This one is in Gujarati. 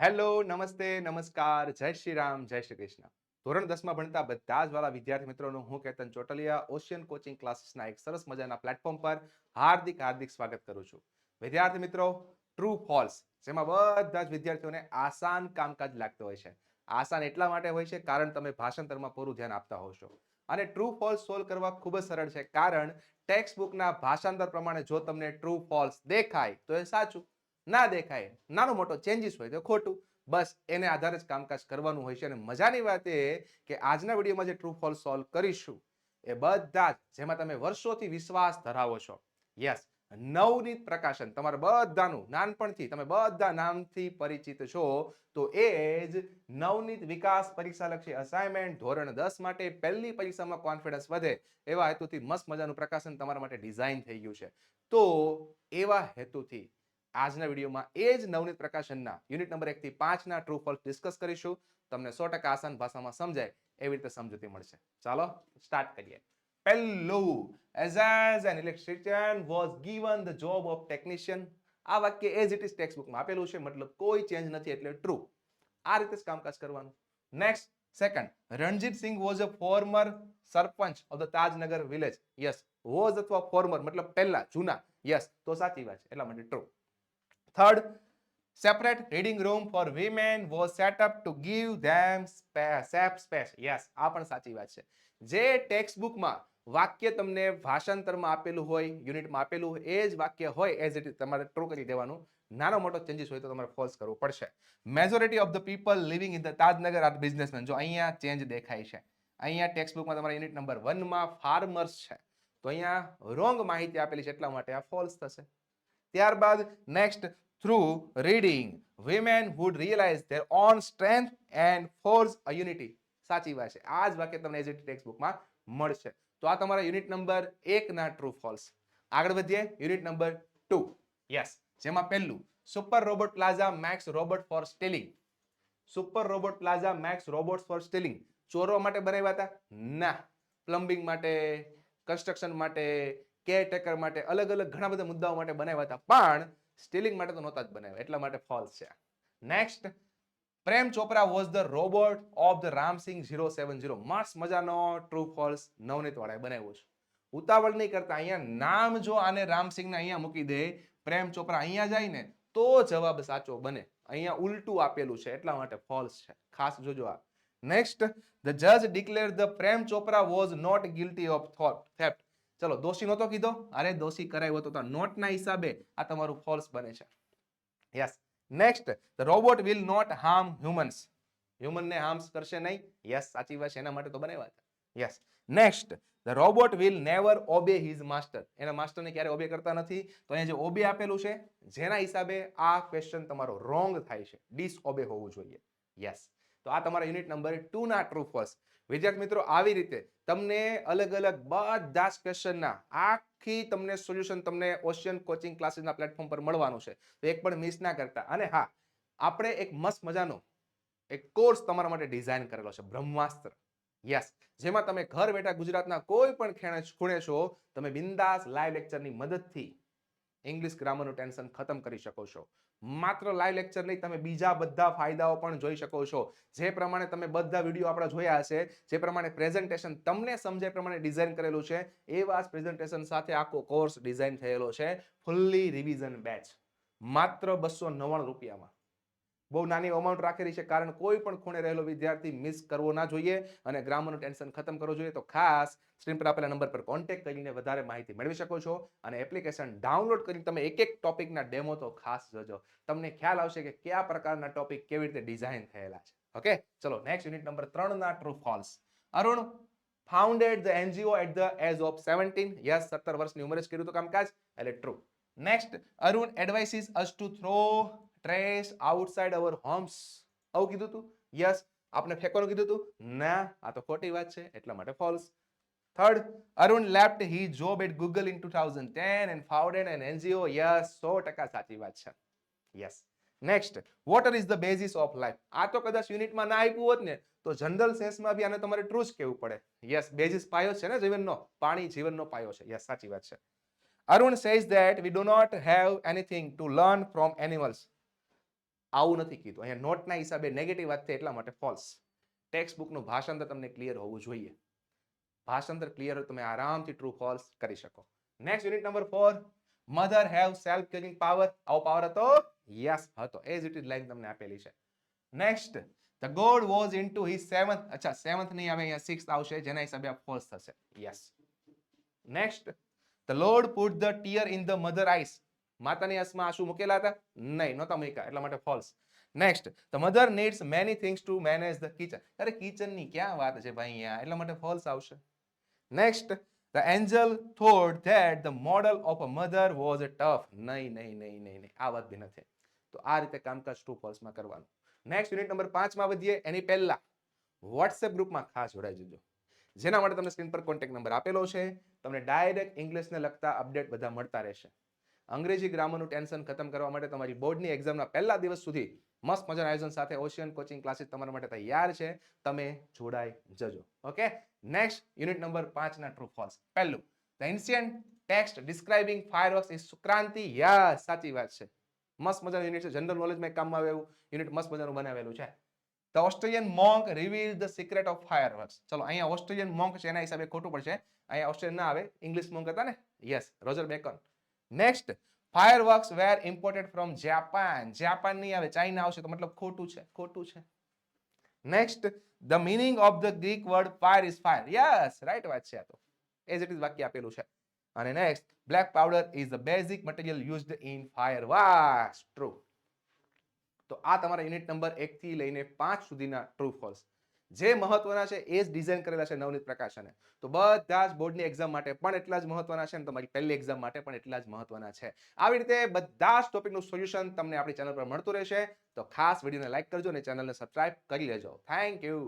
હેલો, નમસ્તે, નમસ્કાર, જય શ્રી રામ, જય શ્રી કૃષ્ણ. ધોરણ દસમાં ભણતા બધા જ વાળા વિદ્યાર્થી મિત્રોનું હું કેતન ચોટલિયા, ઓશિયન કોચિંગ ક્લાસીસના એક સરસ મજાના પ્લેટફોર્મ પર હાર્દિક હાર્દિક સ્વાગત કરું છું. વિદ્યાર્થી મિત્રો ટ્રુ ફોલ્સ જેમાં બધા જ વિદ્યાર્થીઓને આસાન કામકાજ લાગતું હોય છે. આસાન એટલા માટે હોય છે કારણ તમે ભાષાંતરમાં પૂરું ધ્યાન આપતા હોવ છો. અને ટ્રુ ફોલ્સ સોલ્વ કરવા ખૂબ જ સરળ છે. કારણ ટેક્સ્ટ બુકના ભાષાંતર પ્રમાણે જો તમને ટ્રુ ફોલ્સ દેખાય, તો એ સાચું. ના દેખાય, નાનો મોટો ચેન્જીસ હોય તો ખોટું. બસ એને આધારે જ કામકાજ કરવાનું હોય છે અને મજાની વાત એ કે આજના વિડીયોમાં જે ટ્રુ ફોલ સોલ્વ કરીશું, એ બધા જ જેમાં તમે વર્ષોથી વિશ્વાસ ધરાવો છો. યસ નવનીત પ્રકાશન, તમારા બધાનું નાનપણથી, તમે બધા નામથી પરિચિત છો, તો એ જ નવનીત વિકાસ પરીક્ષાલક્ષી અસાઇનમેન્ટ ધોરણ દસ માટે પહેલી પરીક્ષામાં કોન્ફિડન્સ વધે, એવા હેતુથી મસ્ત મજાનું પ્રકાશન તમારા માટે ડિઝાઇન થઈ ગયું છે. તો એવા હેતુથી આજના વિડીયોમાં એ જ નવનીત પ્રકાશનના યુનિટ નંબર એકથી પાંચના ટ્રુ ફોલ્સ ડિસ્કસ કરીશું. તમને સો ટકા આસાન ભાષામાં સમજાય એવી રીતે સમજૂતી મળશે. ચાલો સ્ટાર્ટ કરીએ. પહેલું as as an electrician was given the job of technician આ વાક્ય એઝ ઇટ ઇઝ ટેક્સ્ટ બુકમાં આપેલું છે, મતલબ કોઈ ચેન્જ નથી એટલે ટ્રુ આ રીતે જ કામકાજ કરવાનું. Next second Ranjit Singh was a former sarpanch of the Tajnagar village yes was અથવા ફોર્મર મતલબ પહેલા, જૂના. યસ તો સાચી વાત છે. એટલા માટે true third separate reading room for women was set up to give them safe space yes આ પણ સાચી વાત છે. જે ટેક્સ્ટ બુકમાં વાક્ય તમને ભાષાંતરમાં આપેલું હોય યુનિટમાં આપેલું હોય, એ જ વાક્ય હોય એઝ ઇટ તમારે ટ્રુ કરી દેવાનું. નાનો મોટો ચેન્જીસ હોય તો તમારે ફોલ્સ કરવું પડશે. Majority of the people living in the Tajnagar are businessman જો અહીંયા ચેન્જ દેખાય છે. અહીંયા ટેક્સ્ટ બુકમાં તમારા યુનિટ નંબર વનમાં ફાર્મર્સ છે. તો અહીંયા રોંગ માહિતી આપેલી છે. એટલા માટે આ ફોલ્સ થશે. ત્યારબાદ next through reading women would realize their own strength and force a unity સાચી વાત છે. આ જ વાક્ય તમને એઝ ઇટ ટેક્સ્ટ બુકમાં મળશે. તો આ તમારા યુનિટ નંબર એકના ટ્રુ ફોલ્સ આગળ વધીએ. યુનિટ નંબર ટુ યસ જેમાં પહેલું super robot plaza max robot for stealing super robot plaza max robot for stealing ચોરો માટે બનાવ્યા હતા? ના. પ્લમ્બિંગ માટે કન્સ્ટ્રક્શન માટે કેરટેકર માટે અલગ અલગ ઘણા બધા મુદ્દાઓ માટે બનાવ્યા હતા, પણ સ્ટીલિંગ માટે તો નહોતા જ બનાવ્યા, એટલા માટે ફોલ્સ છે. Next Prem Chopra was the robot of the Ramsingh zero seven zero મસ્ત મજાનો ટ્રુ ફોલ્સ નવનીત વાળાએ બનાવ્યો છે. ઉતાવળ નહીં કરતા, અહીંયા નામ જો આને રામસિંહને અહીંયા મૂકી દે, પ્રેમ ચોપરા અહીંયા જાય ને, તો જવાબ સાચો બને. અહીંયા ઉલટું આપેલું છે, એટલા માટે ફોલ્સ છે. ખાસ જોજો આ. નેક્સ્ટ ધ જજ declare the Prem Chopra was not guilty of thought theft ચલો, દોષી નહોતો કીધો? અરે, દોષી કરાયો હતો તો નોટના હિસાબે આ તમારું ફોલ્સ બને છે. Yes next the robot will not harm humans હ્યુમનને harms કરશે નહીં. યસ સાચી વાત એના માટે તો બનાવ્યા હતા. Yes next the robot will never obey his master એના માસ્ટરને ક્યારે ઓબે કરતા નથી? તો અહીંયા જે ઓબે આપેલું છે, જેના હિસાબે આ ક્વેશ્ચન તમારો રોંગ થાય છે. ડિસ ઓબે હોવું જોઈએ. યસ આ તમારા યુનિટ નંબર ટુ ના ટ્રુ ફર્સ્ટ વિદ્યાર્થી મિત્રો, આવી રીતે તમને અલગ અલગ બધા જ ક્વેશ્ચનના આખી તમને સોલ્યુશન તમને ઓશિયન કોચિંગ ક્લાસીસના પ્લેટફોર્મ પર મળવાનું છે. તો એક પણ મિસ ના કરતા. અને હા, આપણે એક મસ્ત મજાનો એક કોર્સ તમારા માટે ડિઝાઇન કરેલો છે, બ્રહ્માસ્ત્ર. યસ જેમાં તમે ઘર બેઠા ગુજરાતના કોઈ પણ ખેણે ખૂણે છો, તમે બિંદાસ લાઈવ લેક્ચરની મદદથી ઇંગ્લિશ ગ્રામરનું ટેન્શન ખતમ કરી શકો છો. માત્ર લાઈવ લેક્ચર નહીં, તમે બીજા બધા ફાયદાઓ પણ જોઈ શકો છો. જે પ્રમાણે તમે બધા વીડિયો આપણા જોયા હશે, જે પ્રમાણે પ્રેઝન્ટેશન તમને સમજાય પ્રમાણે ડિઝાઇન કરેલું છે, એવા જ પ્રેઝન્ટેશન સાથે આખો કોર્સ ડિઝાઇન થયેલો છે ફુલ્લી રિવિઝન બેચ માત્ર બસો નવ્વાણું રૂપિયામાં. બહુ નાની અમાઉન્ટ રાખેલી છે. કારણ કોઈ પણ ખૂણે રહેલો વિદ્યાર્થી મિસ કરવો ના જોઈએ અને ગ્રામરનું ટેન્શન ખતમ કરવું જોઈએ. તો ખાસ સ્ક્રીન પર આપેલા નંબર પર કોન્ટેક્ટ કરીને વધારે માહિતી મેળવી શકો છો અને એપ્લિકેશન ડાઉનલોડ કરીને તમે એક એક ટોપિકના ડેમો તો ખાસ જોજો. તમને ખ્યાલ આવશે કે કયા પ્રકારના ટોપિક કેવી રીતે ડિઝાઇન થયેલા છે. ઓકે ચલો નેક્સ્ટ યુનિટ નંબર ત્રણના true false Arun founded the NGO at the age of seventeen yes સત્તર વર્ષની ઉંમરે જ કર્યું હતું કામકાજ. એટલે true next Arun advises us to throw trash outside our homes આવું કીધું હતું યસ આપણે ફેંકવાનું કીધું હતું ના. આ તો ખોટી વાત છે. એટલા માટે false third Arun left he job at Google in two thousand ten and founded and NGO yes સો ટકા સાચી વાત છે. Yes next water is the basis of life આ તો કદાચ યુનિટમાં ના આપ્યું હોત ને, તો જનરલ સેન્સમાં બી આને તમારે ટ્રુ જ કહેવું પડે. યસ બેઝિસ પાયો છે ને જીવનનો? પાણી જીવનનો પાયો છે. યસ સાચી વાત છે. Arun says that we do not have anything to learn from animals આવું નથી કીધું. અહીંયા નોટના હિસાબે નેગેટિવ વાત થઈ એટલા માટે ફોલ્સ ટેક્સ્ટ બુકનું ભાષાંતર તમને ક્લિયર હોવું જોઈએ. ભાષાંતર ક્લિયર તમે આરામથી ટ્રુ ફોલ્સ કરી શકો. Next unit number four mother have self caring power આવો પાવર હતો? યસ હતો. એઝ ઇટ ઇઝ લાઈન તમને આપેલી છે. Next the god was into his seventh અચ્છા સેવન્થ નહીં આવે, અહીંયા સિક્સ આવશે. જેના હિસાબે આ ફોલ્સ થશે. Yes next the lord put the tear in the mother eyes માતાની આસમાં આંસુ મૂકેલા હતા? નહીં, નહોતા મૂક્યા. એટલા માટે false next the mother needs many things to manage the kitchen અરે કિચનની ક્યાં વાત છે ભાઈ અહીંયા? એટલા માટે ફોલ્સ આવશે. Next the angel thought that the model of a mother was a tough નહીં નહીં નહીં નહીં નહીં. આ વાત બી નથી તો આ રીતે કામકાજ ટુ ફોલ્સમાં કરવાનું. નેક્સ્ટ યુનિટ નંબર પાંચમાં વધીએ. એની પહેલા વોટ્સએપ ગ્રુપમાં ખાસ જોડાઈ જજો. જેના માટે તમને સ્ક્રીન પર કોન્ટેક્ટ નંબર આપેલો છે. તમને ડાયરેક્ટ ઇંગ્લિશને લગતા અપડેટ બધા મળતા રહેશે. અંગ્રેજી ગ્રામરનું ટેન્શન ખતમ કરવા માટે તમારી બોર્ડની એક્ઝામના પહેલા દિવસ સુધી મસ્ત મજાના આયોજન સાથે ઓશિયન કોચિંગ ક્લાસીસ તમારા માટે તૈયાર છે. તમે જોડાઈ જજો. ઓકે નેક્સ્ટ યુનિટ નંબર પાંચના ટ્રુ ફોલ્સ પહેલું the ancient text describing fireworks is Sukranti yes સાચી વાત છે. મસ્ત મજાનું યુનિટ છે. જનરલ નોલેજમાં કામમાં આવે એવું યુનિટ મસ્ત મજાનું બનાવેલું છે. The Australian monk reveal the secret of fireworks ચલો, અહીંયા ઓસ્ટ્રેલિયન મોંક છે, એના હિસાબે ખોટું પડશે. અહીંયા ઓસ્ટ્રેલિયન ના આવે. ઇંગ્લિશ મોંક હતા ને? Yes Roger Bacon next fireworks were imported from Japan Japan નહીં આવે ચાઇના આવશે, તો મતલબ ખોટું છે ખોટું છે. Next the meaning of the Greek word fire is fire yes right વાત છે આ તો. એઝ ઇટ ઇઝ વાક્ય આપેલું છે. અને next black powder is the basic material used in fire was true તો આ તમારા યુનિટ નંબર એક થી લઈને પાંચ સુધીના ટ્રુ ફોલ્સ જે મહત્વના છે એ જ ડિઝાઇન કરેલા છે નવનીત પ્રકાશને તો બધા જ બોર્ડની એક્ઝામ માટે પણ એટલા જ મહત્વના છે અને તમારી પહેલી એક્ઝામ માટે પણ એટલા જ મહત્વના છે. આવી રીતે બધા જ ટોપિકનું સોલ્યુશન તમને આપણી ચેનલ પર મળતું રહેશે. તો ખાસ વિડીયોને લાઇક કરજો અને ચેનલને સબસ્ક્રાઇબ કરી લેજો. Thank you